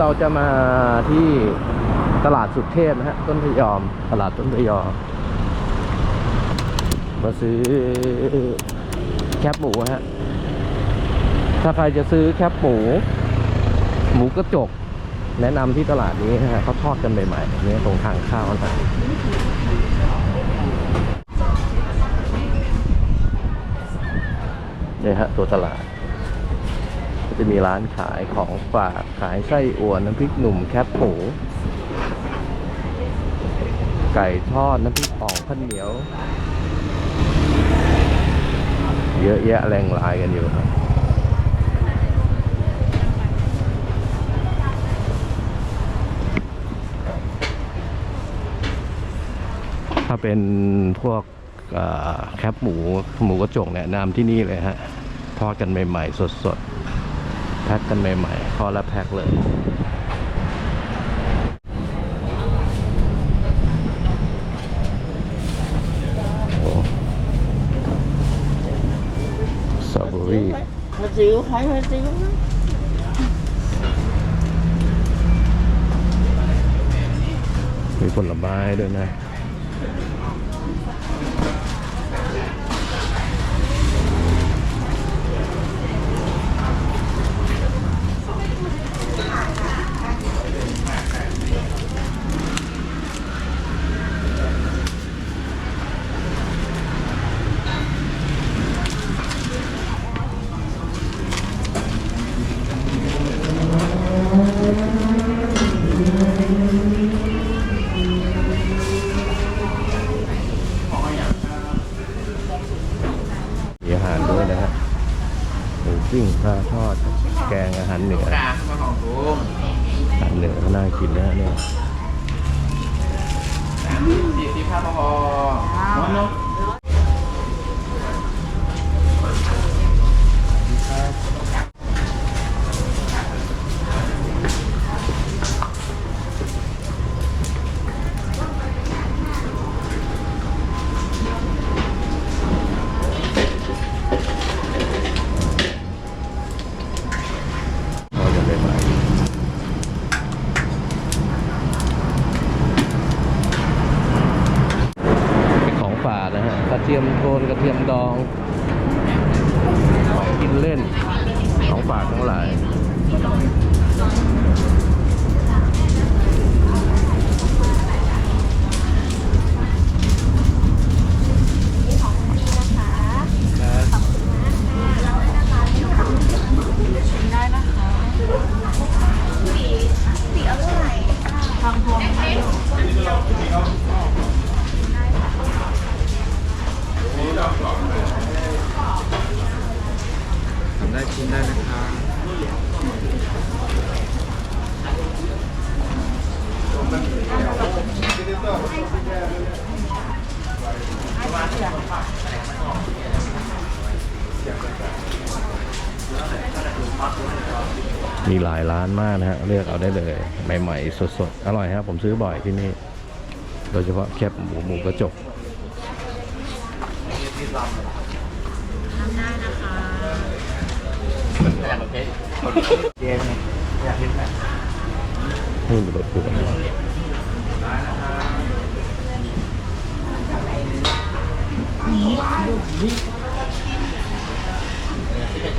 เราจะมาที่ตลาดสุดเทพนะฮะต้นพยอม ตลาดต้นพยอม มาซื้อแคบหมูฮะ ถ้าใครจะซื้อแคบหมู หมูกระจก แนะนำที่ตลาดนี้นะฮะเขาทอดกันใหม่ๆเนี่ยตรงทางข้าวนะเนี่ยฮะตัวตลาด จะมีร้านขายของฝากขายไส้อั่วน้ำพริกหนุ่มแคบหมูไก่ทอดน้ำพริกอ่องข้าวเหนียว เยอะแยะแรงลายกันอยู่ครับถ้าเป็นพวกแคปหมูหมูกระจกแนะนำที่นี่เลยฮะ ทอดกันใหม่ ๆ สด ๆ แพ็คกันใหม่ๆ พอละแพ็คเลยโอ้สตรอเบอรี่ Hạt rượu, phải hạt rượu đó. มีผลไม้ด้วยนะ มูปิ้งปลาทอด แกงอาหารเหนืออาหารเหนือก็น่ากินนะเนี่ยสี่สิบห้าพอน้อง กระ หลายร้านมากนะฮะ เลือกเอาได้เลย ใหม่ๆ สดๆ อร่อยครับ ผมซื้อบ่อยที่นี่ โดยเฉพาะแคบหมูหมูกระจกเกมเนี่ยอยากเห็นไหมนี่มีรถด่วน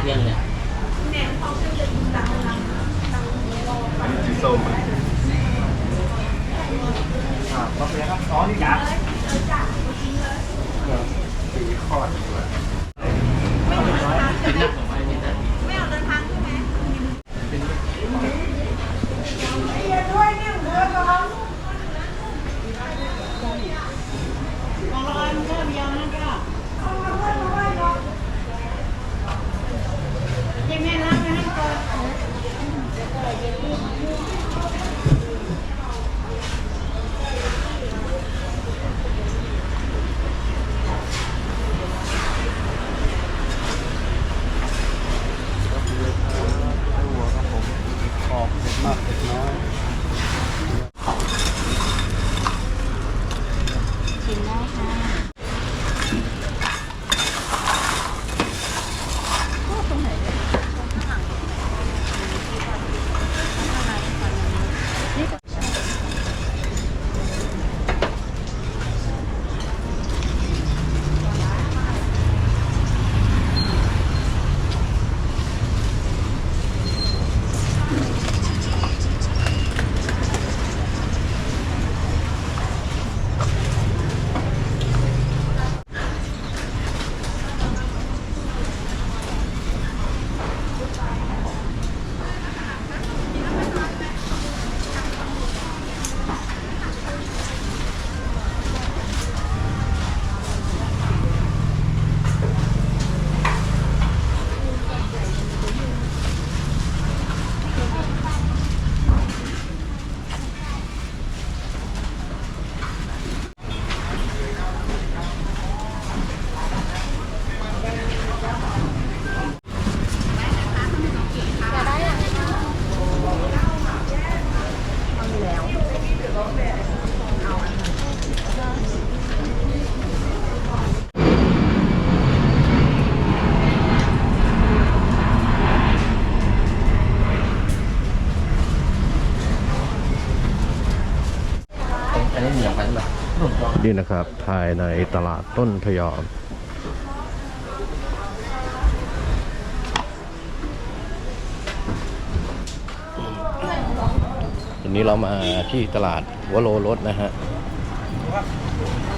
เพียงเนี่ย สีส้มอ่าต่อไปครับอ๋อนี่จ้ะสีคอดดีกว่า นี่นะครับ ภายในตลาดต้นพยอม วันนี้เรามาที่ตลาดวโรรสนะฮะ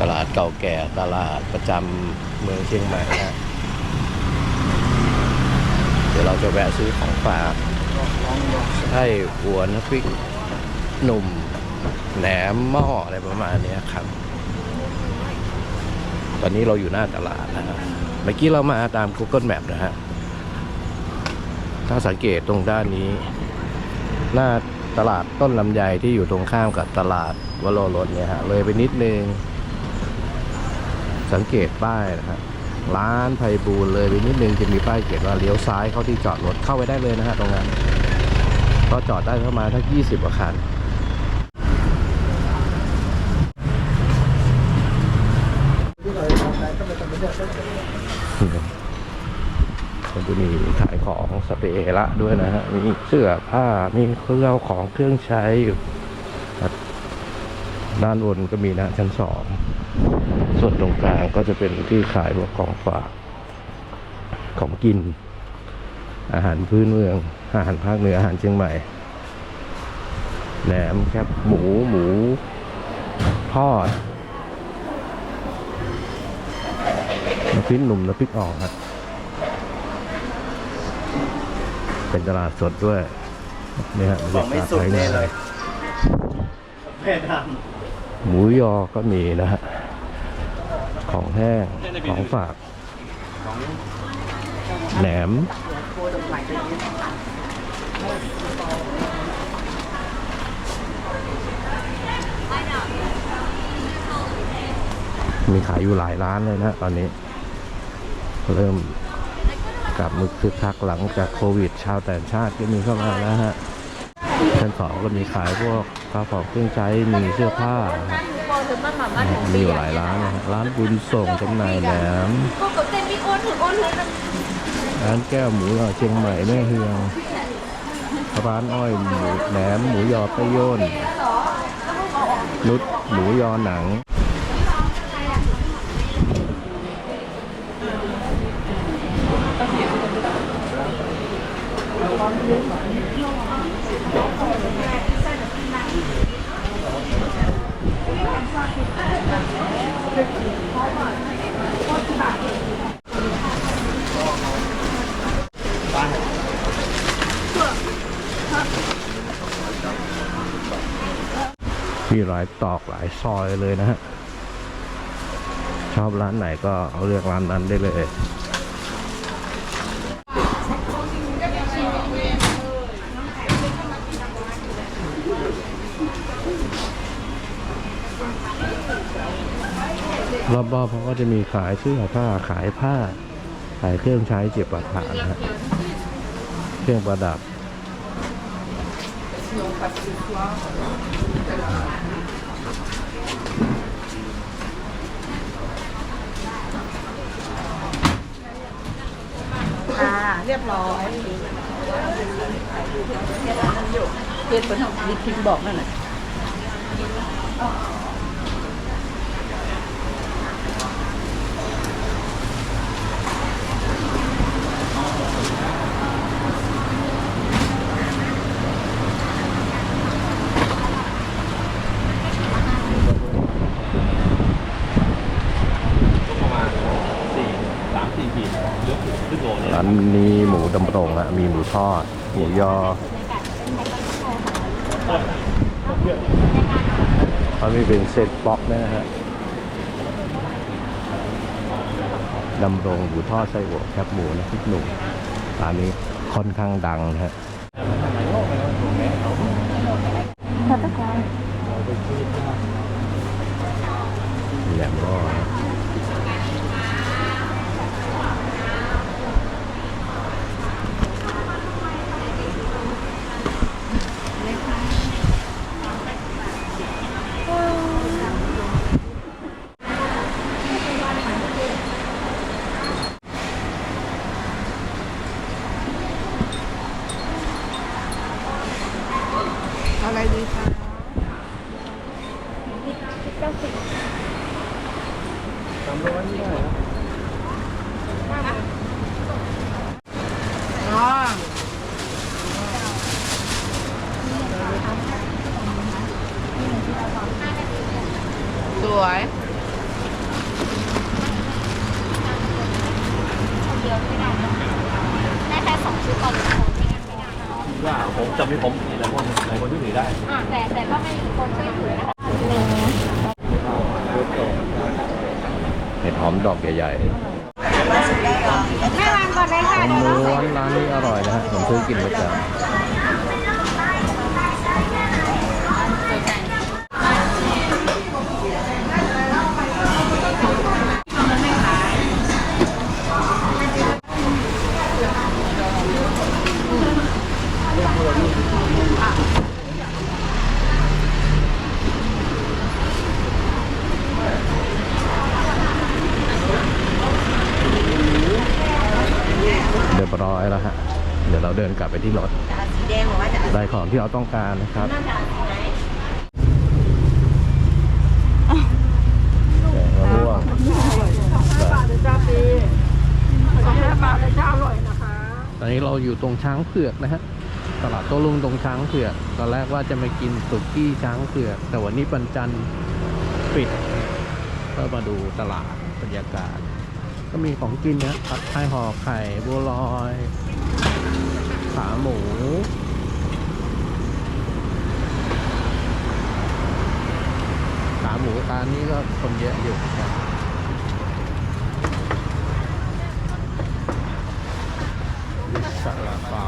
ตลาดเก่าแก่ตลาดประจำเมืองเชียงใหม่ฮะ เดี๋ยวเราจะแวะซื้อของฝากไส้หัวน้ำพริกหนุ่มแหนมหม้ออะไรประมาณนี้ครับ ตอนนี้เราอยู่หน้าตลาดนะฮะเมื่อกี้เรามาตาม Google Map นะฮะ ถ้าสังเกตตรงด้านนี้ หน้าตลาดต้นลำไยที่อยู่ตรงข้ามกับตลาดวโรรสเนี่ยฮะ เลยไปนิดนึง สังเกตป้ายนะครับร้านไพบูลเลยไปนิดนึงจะมีป้ายเขียนว่าเลี้ยวซ้ายเข้าที่จอดรถเข้าไปได้เลยนะฮะตรงนั้นก็จอดได้ประมาณทั้ง20กว่าคันจะมีขายของ สเปรย์ละด้วยนะฮะ มีเสื้อผ้า มีเครื่องของเครื่องใช้อยู่ด้านบนก็มีนะชั้นสอง ส่วนตรงกลางก็จะเป็นที่ขายพวกของฝาก ของกิน อาหารพื้นเมือง อาหารภาคเหนือ อาหารเชียงใหม่ แหนมแคบหมู หมูทอดน้ำพริกหนุ่มน้ำพริกอ่องครับ เป็นตลาดสดด้วยนี่ฮะบอกไม่สุดแน่เลยแม่ทหมูยอก็มีนะฮะ ของแห้ง ของฝาก แหนม มีขายอยู่หลายร้านเลยนะตอนนี้ เริ่ม กลับมือคึกคักหลังจากโควิด ชาวต่างชาติก็มีเข้ามาแล้วฮะชั้นสองก็มีขายพวกข้าวของเครื่องใช้มีเสื้อผ้า มีอยู่หลายร้านนะฮะร้านบุญส่งจำหน่ายแหนมร้านแก้วหมูยอเชียงใหม่แม่เฮืองร้านอ้อยหมูแหนมหมูยอป้าโยนนุชหมูยอหนัง หลายตอกหลายซอยเลยนะฮะ ชอบร้านไหนก็เอาเลือกร้านนั้นได้เลยรอบๆเขาก็จะมีขายเสื้อผ้าขายผ้า ขายเครื่องใช้เจ็บประทานนะฮะเครื่องประดับ เรียบร้อยเรียนผลของดิพิมบอกนั่นแหละ ร้านนี้หมูดำรงอะมีหมูทอด หมูยอเขามีเป็นเซตป๊อกนะฮะดำรงหมูทอดไส้หัวแคบหมูนะพริกหนุ่มร้านนี้ค่อนข้างดังนะฮะแหลมรอด เก้าสิบสามร้อยนี่ได้อ๋อสวยเดียวไม่ได้ได้แค่สองชุดต่อนึ่งคไม่งั้ไม่ได้ว่าผมจะมีผมหลายคนหลายคนที่ถือได้แต่แต่ก็ไม่มีคนช่วยถือ มดอกใหญ่แม่วางก่อนเลยค่ะๆเดี๋ยวเราม้วนร้านนี้อร่อยนะฮะผมซื้อกินประจำ ที่รถสีแดงหรือว่าจะได้ของที่เราต้องการนะครับแกงมะม่วงบาทเลยจ้าปีสองห้าบาทเลยจ้าอร่อยนะคะตอนนี้เราอยู่ตรงช้างเผือกนะฮะตลาดโต้รุ่งตรงช้างเผือกตอนแรกว่าจะมากินสุกี้ช้างเผือก แต่วันนี้ปันจันทร์ปิดก็มาดูตลาดบรรยากาศ ก็มีของกินนะผัดไทยห่อไข่บัวลอย ขาหมูขาหมูตานี้ก็คนเยอะอยู่นะครับซาลาเปา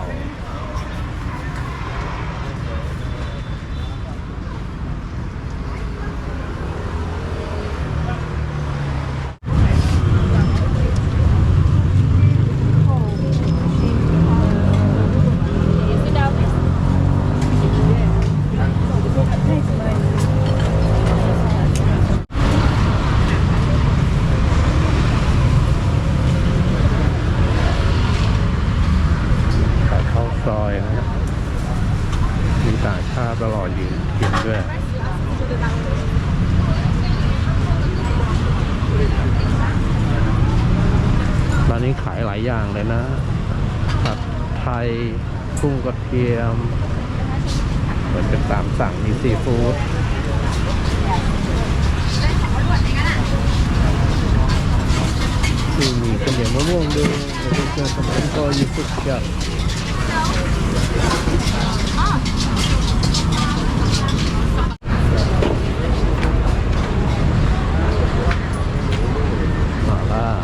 ขายข้าวซอยนะฮะมี ต่างชาติตลอยืนกินด้วยร้านนี้ขายหลายอย่างเลยนะผัดไทยกุ้งกระเทียมเหมือนเป็นตามสั่งมีซีฟู้ดคือมีข้าวเหนียวมะม่วงด้วยแล้วก็เจอคอมเมนต์ก็ยูสุกจัด มาล่า